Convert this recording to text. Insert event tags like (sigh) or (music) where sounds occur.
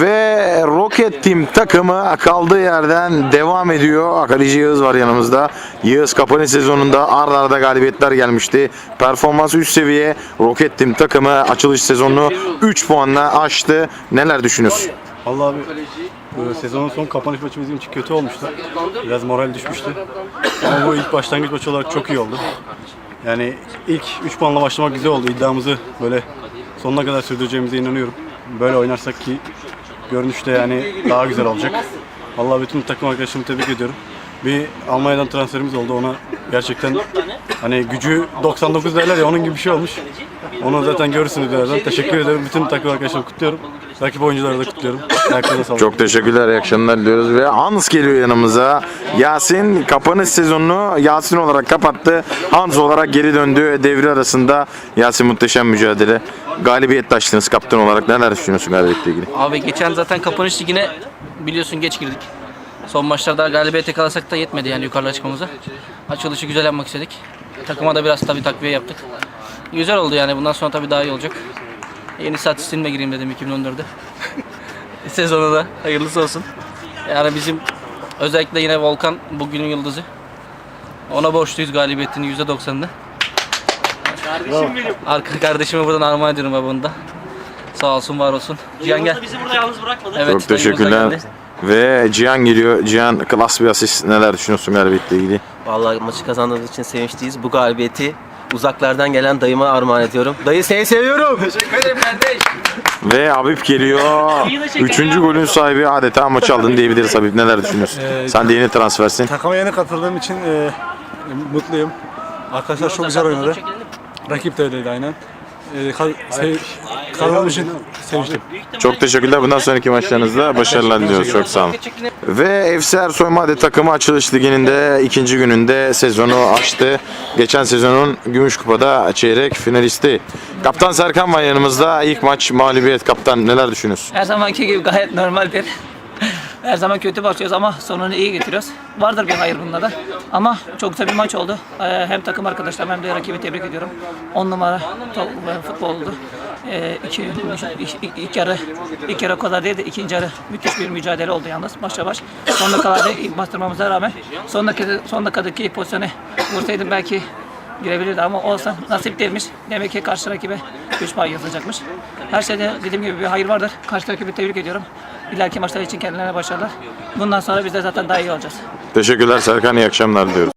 Ve Rocket Team takımı kaldığı yerden devam ediyor. Kaleci Yağız var yanımızda. Yağız kapanış sezonunda arda arda galibiyetler gelmişti. Performans üst seviye. Rocket Team takımı açılış sezonunu 3 puanla aştı. Neler düşünüyorsun? Vallahi abi e, sezonun son kapanış maçı bizim için kötü olmuştu. Biraz moral düşmüştü. Ama bu ilk başlangıç maçı olarak çok iyi oldu. Yani ilk 3 puanla başlamak güzel oldu. İddiamızı böyle sonuna kadar sürdüreceğimize inanıyorum. Böyle oynarsak ki görünüşte yani daha güzel olacak. Vallahi bütün takım arkadaşlarımı tebrik ediyorum. Bir Almanya'dan transferimiz oldu ona gerçekten hani gücü 99 derler ya onun gibi bir şey olmuş. Onu zaten görürsünüz birazdan. Teşekkür ederim. Bütün takım arkadaşlarımı kutluyorum. Rakip oyuncuları da kutluyorum. Ayaklarına sağlık. Çok teşekkürler, iyi akşamlar diliyoruz ve Hans geliyor yanımıza. Yasin kapanış sezonunu Yasin olarak kapattı. Hans olarak geri döndü. Devre arasında Yasin muhteşem mücadele. Galibiyet taştınız kaptan olarak. Neler düşünüyorsun galibiyetle ilgili? Abi geçen zaten kapanış ligine biliyorsun geç girdik. Son maçlarda galibiyete kalırsak da yetmedi yani yukarıda çıkmamıza. Açılışı güzel yapmak istedik. Takıma da biraz tabii takviye yaptık. Güzel oldu yani bundan sonra tabii daha iyi olacak. Yeni istatistiğime gireyim dedim 2014'de. (laughs) Sezonu da hayırlısı olsun. Yani bizim özellikle yine Volkan bugünün yıldızı. Ona borçluyuz galibiyetin %90'ını. Arka kardeşime buradan armağan ediyorum babamı da. Sağ olsun var olsun. Cihan gel. Bizi burada yalnız bırakmadı. Evet, Çok dayımız da teşekkürler. geldi. Ve Cihan geliyor. Cihan klas bir asist. Neler düşünüyorsun galibiyetle ilgili? Vallahi maçı kazandığımız için sevinçliyiz. Bu galibiyeti uzaklardan gelen dayıma armağan ediyorum. Dayı seni seviyorum. Ve Habib geliyor. Üçüncü golün sahibi adeta maç aldın diyebiliriz Habib. Neler düşünüyorsun? (laughs) Sen de yeni transfersin. Takıma yeni katıldığım için e, mutluyum. Arkadaşlar çok güzel oynadı. Rakip de öyleydi aynen. E, kaz- sev- kazandığım için sevinçliyim. Çok teşekkürler. Bundan sonraki maçlarınızda başarılar diliyoruz. Çok sağ olun. Ve FC Ersoy Made takımı açılış liginin de ikinci gününde sezonu açtı. Geçen sezonun Gümüş Kupa'da çeyrek finalisti. Kaptan Serkan var yanımızda. İlk maç mağlubiyet. Kaptan neler düşünüyorsun? Her zamanki gibi gayet normal bir. Her zaman kötü başlıyoruz ama sonunu iyi getiriyoruz. Vardır bir hayır bunda da. Ama çok güzel bir maç oldu. Ee, Hem takım arkadaşlarım hem de rakibi tebrik ediyorum. 10 numara top, futbol oldu. Ee, iki, ilk, ilk yarı ilk yarı o kadar değil de ikinci yarı müthiş bir mücadele oldu yalnız başa baş. Son dakikalarda bastırmamıza rağmen son, dakika, son dakikadaki pozisyonu vursaydım belki girebilirdi ama olsa nasip değilmiş. Demek ki karşı rakibe 3 puan yazılacakmış. Her şeyde dediğim gibi bir hayır vardır. Karşı rakibi tebrik ediyorum. İleriki maçlar için kendilerine başarılar. Bundan sonra biz de zaten daha iyi olacağız. Teşekkürler Serkan. İyi akşamlar diliyoruz.